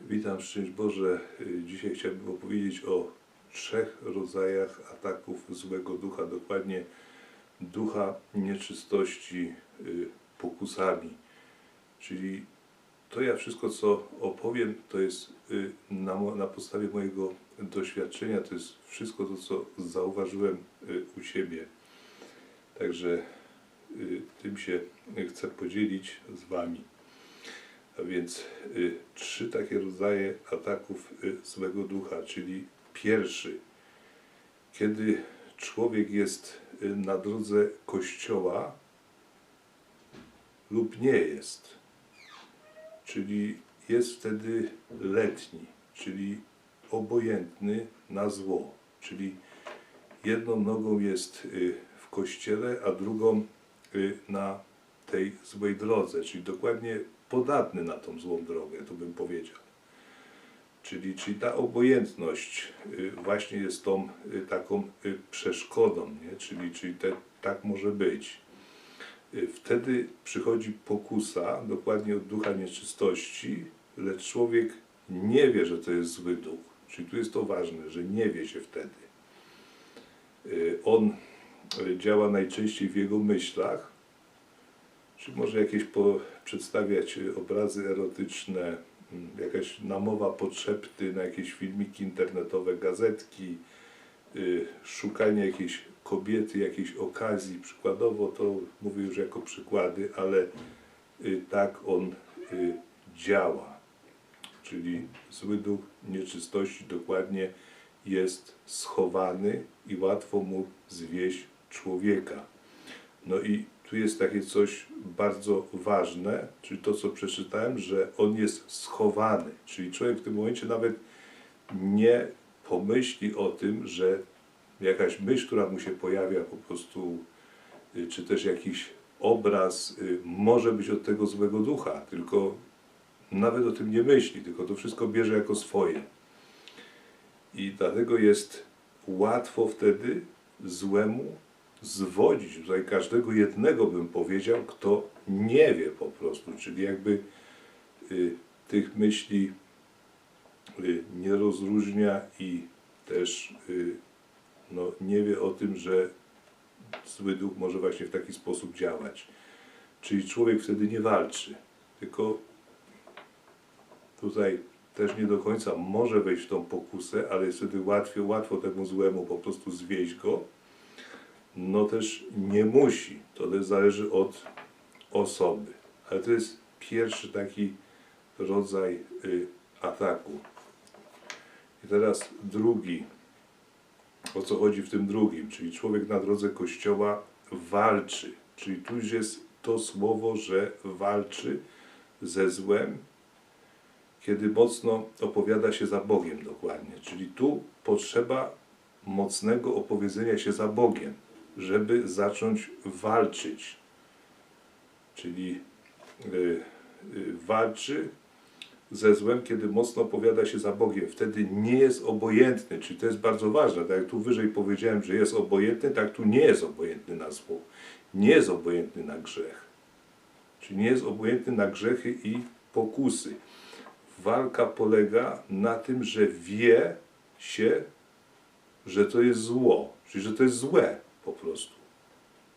Witam, szczęść Boże. Y, Dzisiaj chciałbym opowiedzieć o trzech rodzajach ataków złego ducha, dokładnie ducha nieczystości y, pokusami. Czyli to ja wszystko, co opowiem, to jest y, na, na podstawie mojego doświadczenia, to jest wszystko to, co zauważyłem u siebie. Także tym się chcę podzielić z Wami. A więc y, trzy takie rodzaje ataków y, złego ducha, czyli pierwszy, kiedy człowiek jest y, na drodze kościoła lub nie jest, czyli jest wtedy letni, czyli obojętny na zło, czyli jedną nogą jest y, w kościele, a drugą y, na tej złej drodze, czyli dokładnie podatny na tą złą drogę, to bym powiedział. Czyli, czyli ta obojętność y, właśnie jest tą y, taką y, przeszkodą, nie? Czyli, czyli te, tak może być. Wtedy przychodzi pokusa, dokładnie od ducha nieczystości, lecz człowiek nie wie, że to jest zły duch. Czyli tu jest to ważne, że nie wie się wtedy. On działa najczęściej w jego myślach, czy może jakieś po, przedstawiać obrazy erotyczne, jakaś namowa potrzepty na jakieś filmiki internetowe, gazetki, y, szukanie jakiejś kobiety, jakiejś okazji. Przykładowo to mówię już jako przykłady, ale y, tak on y, działa. Czyli zły duch nieczystości dokładnie jest schowany i łatwo mu zwieść człowieka. No i tu jest takie coś bardzo ważne, czyli to, co przeczytałem, że on jest schowany. Czyli człowiek w tym momencie nawet nie pomyśli o tym, że jakaś myśl, która mu się pojawia po prostu, y, czy też jakiś obraz y, może być od tego złego ducha, tylko nawet o tym nie myśli, tylko to wszystko bierze jako swoje. I dlatego jest łatwo wtedy złemu zwodzić tutaj każdego jednego, bym powiedział, kto nie wie po prostu, czyli jakby y, tych myśli y, nie rozróżnia i też y, no, nie wie o tym, że zły duch może właśnie w taki sposób działać. Czyli człowiek wtedy nie walczy, tylko tutaj też nie do końca może wejść w tą pokusę, ale jest wtedy łatwiej, łatwo temu złemu po prostu zwieść go. No też nie musi, to też zależy od osoby. Ale to jest pierwszy taki rodzaj y, ataku. I teraz drugi, o co chodzi w tym drugim, czyli człowiek na drodze Kościoła walczy. Czyli tu już jest to słowo, że walczy ze złem, kiedy mocno opowiada się za Bogiem dokładnie. Czyli tu potrzeba mocnego opowiedzenia się za Bogiem, żeby zacząć walczyć. Czyli y, y, walczy ze złem, kiedy mocno opowiada się za Bogiem. Wtedy nie jest obojętny, czyli to jest bardzo ważne. Tak jak tu wyżej powiedziałem, że jest obojętny, tak tu nie jest obojętny na zło. Nie jest obojętny na grzech. Czyli nie jest obojętny na grzechy i pokusy. Walka polega na tym, że wie się, że to jest zło, czyli że to jest złe po prostu.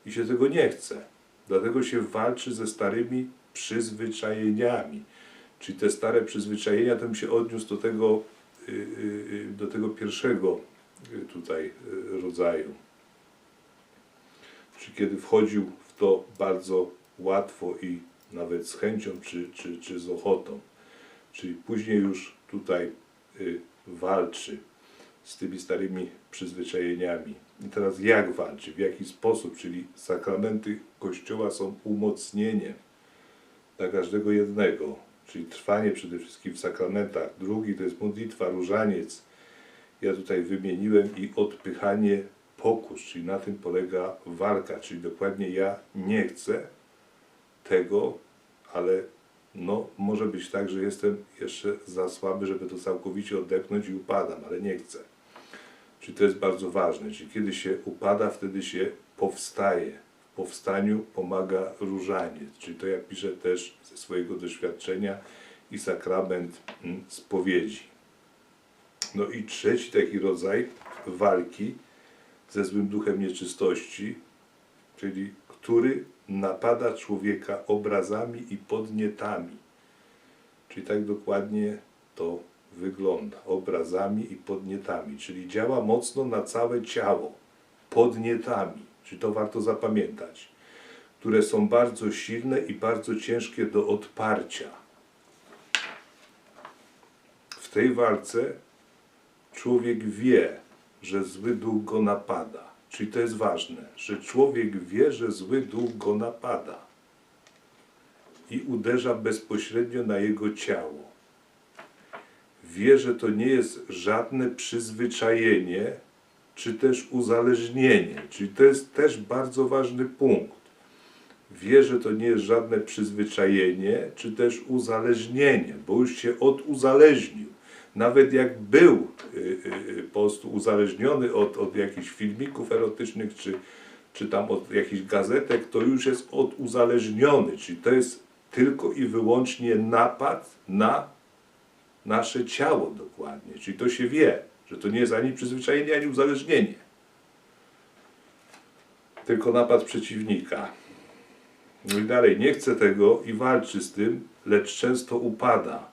I się tego nie chce. Dlatego się walczy ze starymi przyzwyczajeniami. Czyli te stare przyzwyczajenia, to bym się odniósł do tego, y, y, y, do tego pierwszego tutaj rodzaju. Czyli kiedy wchodził w to bardzo łatwo i nawet z chęcią czy, czy, czy z ochotą. Czyli później już tutaj walczy z tymi starymi przyzwyczajeniami. I teraz jak walczy, w jaki sposób, czyli sakramenty Kościoła są umocnieniem dla każdego jednego, czyli trwanie przede wszystkim w sakramentach. Drugi to jest modlitwa, różaniec. Ja tutaj wymieniłem i odpychanie pokus, czyli na tym polega walka, czyli dokładnie ja nie chcę tego, ale no może być tak, że jestem jeszcze za słaby, żeby to całkowicie odepchnąć i upadam, ale nie chcę. Czyli to jest bardzo ważne. Czyli kiedy się upada, wtedy się powstaje. W powstaniu pomaga różaniec. Czyli to ja piszę też ze swojego doświadczenia i sakrament mm, spowiedzi. No i trzeci taki rodzaj walki ze złym duchem nieczystości, czyli który napada człowieka obrazami i podnietami. Czyli tak dokładnie to wygląda. Obrazami i podnietami, czyli działa mocno na całe ciało. Podnietami, czyli to warto zapamiętać, które są bardzo silne i bardzo ciężkie do odparcia. W tej walce człowiek wie, że zły duch go napada. Czyli to jest ważne, że człowiek wie, że zły duch go napada i uderza bezpośrednio na jego ciało. Wie, że to nie jest żadne przyzwyczajenie, czy też uzależnienie. Czyli to jest też bardzo ważny punkt. Wie, że to nie jest żadne przyzwyczajenie, czy też uzależnienie, bo już się oduzależnił. Nawet jak był y, y, po prostu uzależniony od, od jakichś filmików erotycznych, czy, czy tam od jakichś gazetek, to już jest oduzależniony. Czyli to jest tylko i wyłącznie napad na nasze ciało dokładnie. Czyli to się wie, że to nie jest ani przyzwyczajenie, ani uzależnienie. Tylko napad przeciwnika. No i dalej, nie chce tego i walczy z tym, lecz często upada.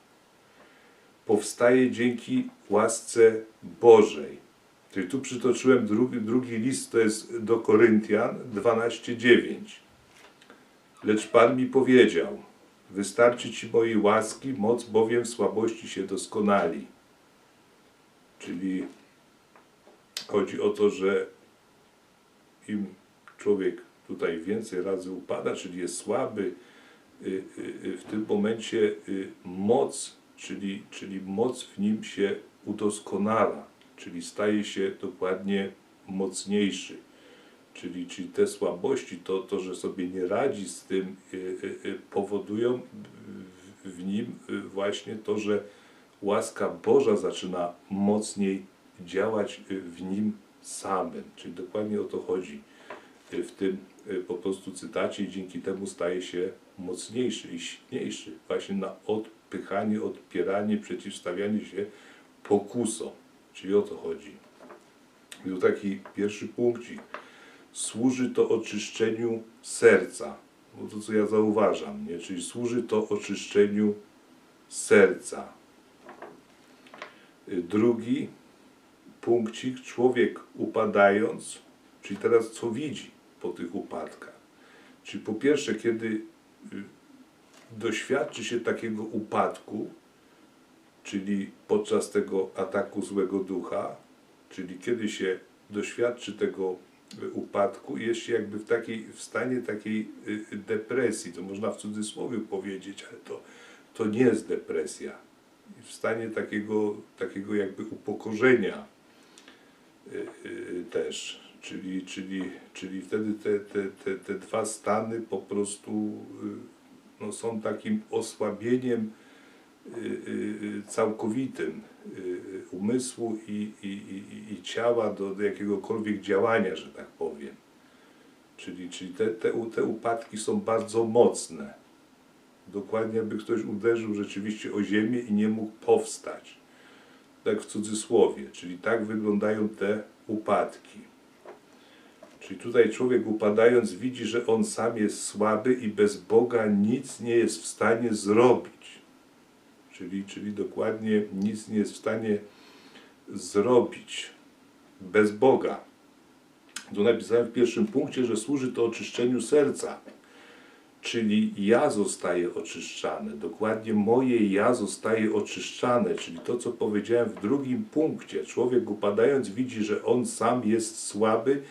Powstaje dzięki łasce Bożej. Czyli tu przytoczyłem drugi, drugi list, to jest do Koryntian 12:9. Lecz Pan mi powiedział: Wystarczy ci mojej łaski, moc bowiem w słabości się doskonali. Czyli chodzi o to, że im człowiek tutaj więcej razy upada, czyli jest słaby, y, y, y, w tym momencie moc, czyli, czyli moc w nim się udoskonala, czyli staje się dokładnie mocniejszy. Czyli, czyli te słabości, to, to, że sobie nie radzi z tym, y, y, y, powodują w, nim właśnie to, że łaska Boża zaczyna mocniej działać w nim samym. Czyli dokładnie o to chodzi w tym po prostu cytacie i dzięki temu staje się mocniejszy i silniejszy właśnie na odpychanie, odpieranie, przeciwstawianie się pokusom. Czyli o to chodzi. Tu taki pierwszy punkcik. Służy to oczyszczeniu serca. No to co ja zauważam, nie? Czyli służy to oczyszczeniu serca. Y, Drugi punkcik, człowiek upadając, czyli teraz co widzi po tych upadkach. Czyli po pierwsze, kiedy y, doświadczy się takiego upadku, czyli podczas tego ataku złego ducha, czyli kiedy się doświadczy tego upadku, jest się jakby w, takiej, w stanie takiej y, depresji, to można w cudzysłowie powiedzieć, ale to, to nie jest depresja. W stanie takiego, takiego jakby upokorzenia y, y, też. Czyli, czyli, czyli wtedy te, te, te, te dwa stany po prostu y, no, są takim osłabieniem y, y, y, całkowitym y, y, umysłu i, i, i, i ciała do, do jakiegokolwiek działania, że tak powiem. Czyli, czyli te, te, te upadki są bardzo mocne. Dokładnie jakby ktoś uderzył rzeczywiście o ziemię i nie mógł powstać. Tak w cudzysłowie. Czyli tak wyglądają te upadki. Czyli tutaj człowiek upadając widzi, że on sam jest słaby i bez Boga nic nie jest w stanie zrobić. Czyli, czyli dokładnie nic nie jest w stanie zrobić bez Boga. Tu napisałem w pierwszym punkcie, że służy to oczyszczeniu serca. Czyli ja zostaję oczyszczane, dokładnie moje ja zostaje oczyszczane, czyli to, co powiedziałem w drugim punkcie. Człowiek upadając widzi, że on sam jest słaby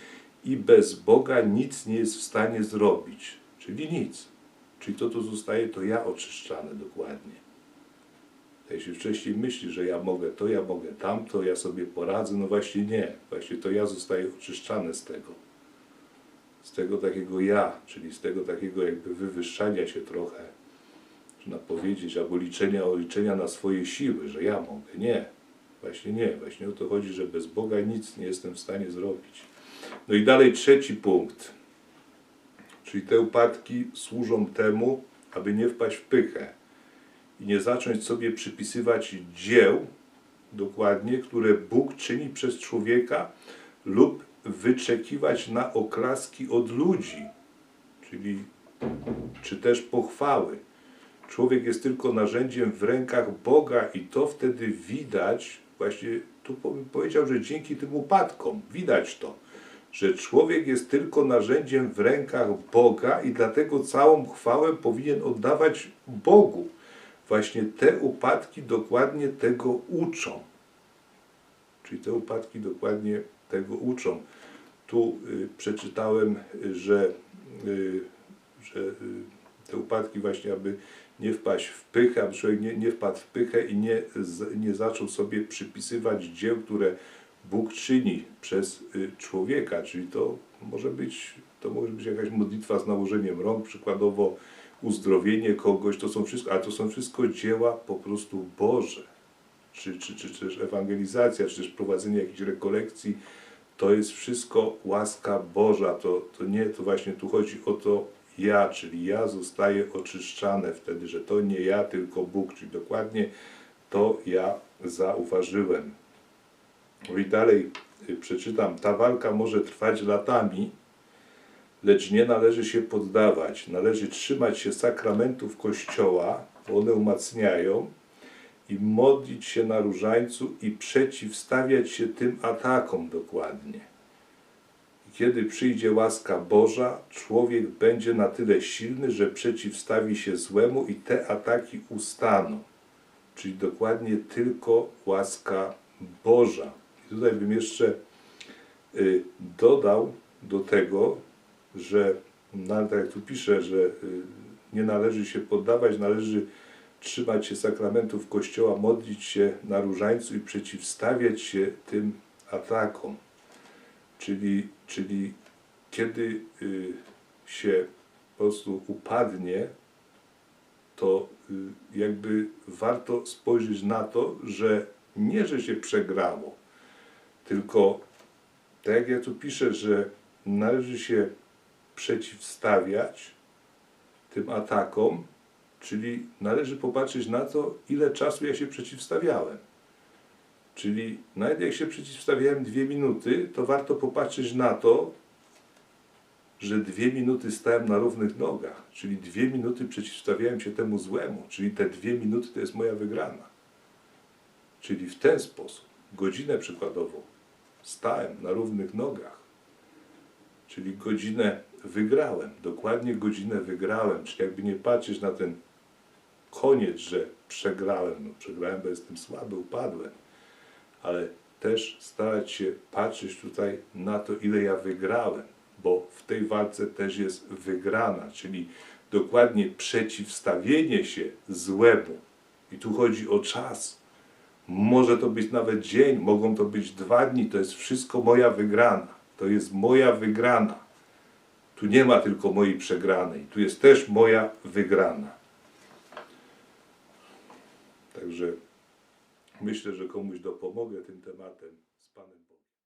i bez Boga nic nie jest w stanie zrobić. Czyli nic. Czyli to, co zostaje, to ja oczyszczane dokładnie. Się wcześniej myśli, że ja mogę to, ja mogę tamto, ja sobie poradzę, no właśnie nie. Właśnie to ja zostaję oczyszczane z tego z tego takiego ja, czyli z tego takiego jakby wywyższania się trochę, można powiedzieć, albo liczenia, liczenia na swoje siły, że ja mogę. Nie, właśnie nie. Właśnie o to chodzi, że bez Boga nic nie jestem w stanie zrobić. No i dalej trzeci punkt. Czyli te upadki służą temu, aby nie wpaść w pychę. I nie zacząć sobie przypisywać dzieł, dokładnie, które Bóg czyni przez człowieka lub wyczekiwać na oklaski od ludzi, czyli czy też pochwały. Człowiek jest tylko narzędziem w rękach Boga i to wtedy widać, właśnie tu po- powiedział, że dzięki tym upadkom widać to, że człowiek jest tylko narzędziem w rękach Boga i dlatego całą chwałę powinien oddawać Bogu. Właśnie te upadki dokładnie tego uczą. Czyli te upadki dokładnie tego uczą. Tu y, przeczytałem, że, y, że y, te upadki właśnie, aby nie wpaść w pychę, aby człowiek nie, nie wpadł w pychę i nie, nie zaczął sobie przypisywać dzieł, które Bóg czyni przez człowieka. Czyli to może być, to może być jakaś modlitwa z nałożeniem rąk, przykładowo uzdrowienie kogoś, to są wszystko, ale to są wszystko dzieła po prostu Boże czy, czy, czy, czy też ewangelizacja, czy też prowadzenie jakichś rekolekcji, to jest wszystko łaska Boża. To, to nie, to właśnie tu chodzi o to ja, czyli ja zostaję oczyszczane wtedy, że to nie ja, tylko Bóg, czyli dokładnie to ja zauważyłem. I dalej y, przeczytam. Ta walka może trwać latami, lecz nie należy się poddawać. Należy trzymać się sakramentów Kościoła, bo one umacniają, i modlić się na różańcu i przeciwstawiać się tym atakom dokładnie. Kiedy przyjdzie łaska Boża, człowiek będzie na tyle silny, że przeciwstawi się złemu i te ataki ustaną. Czyli dokładnie tylko łaska Boża. I tutaj bym jeszcze y, dodał do tego, że no, tak jak tu pisze, że y, nie należy się poddawać, należy trzymać się sakramentów Kościoła, modlić się na różańcu i przeciwstawiać się tym atakom. Czyli, czyli kiedy y, się po prostu upadnie, to y, jakby warto spojrzeć na to, że nie, że się przegrało, tylko tak jak ja tu piszę, że należy się przeciwstawiać tym atakom, Czyli należy popatrzeć na to, ile czasu ja się przeciwstawiałem. Czyli nawet jak się przeciwstawiałem dwie minuty, to warto popatrzeć na to, że dwie minuty stałem na równych nogach. Czyli dwie minuty przeciwstawiałem się temu złemu. Czyli te dwie minuty to jest moja wygrana. Czyli w ten sposób, godzinę przykładowo, stałem na równych nogach. Czyli godzinę wygrałem, dokładnie godzinę wygrałem. Czyli jakby nie patrzeć na ten koniec, że przegrałem. No, przegrałem, bo jestem słaby, upadłem. Ale też starać się patrzeć tutaj na to, ile ja wygrałem, bo w tej walce też jest wygrana, czyli dokładnie przeciwstawienie się złemu. I tu chodzi o czas. Może to być nawet dzień, mogą to być dwa dni, to jest wszystko moja wygrana. To jest moja wygrana. Tu nie ma tylko mojej przegranej, tu jest też moja wygrana. Także myślę, że komuś dopomogę tym tematem.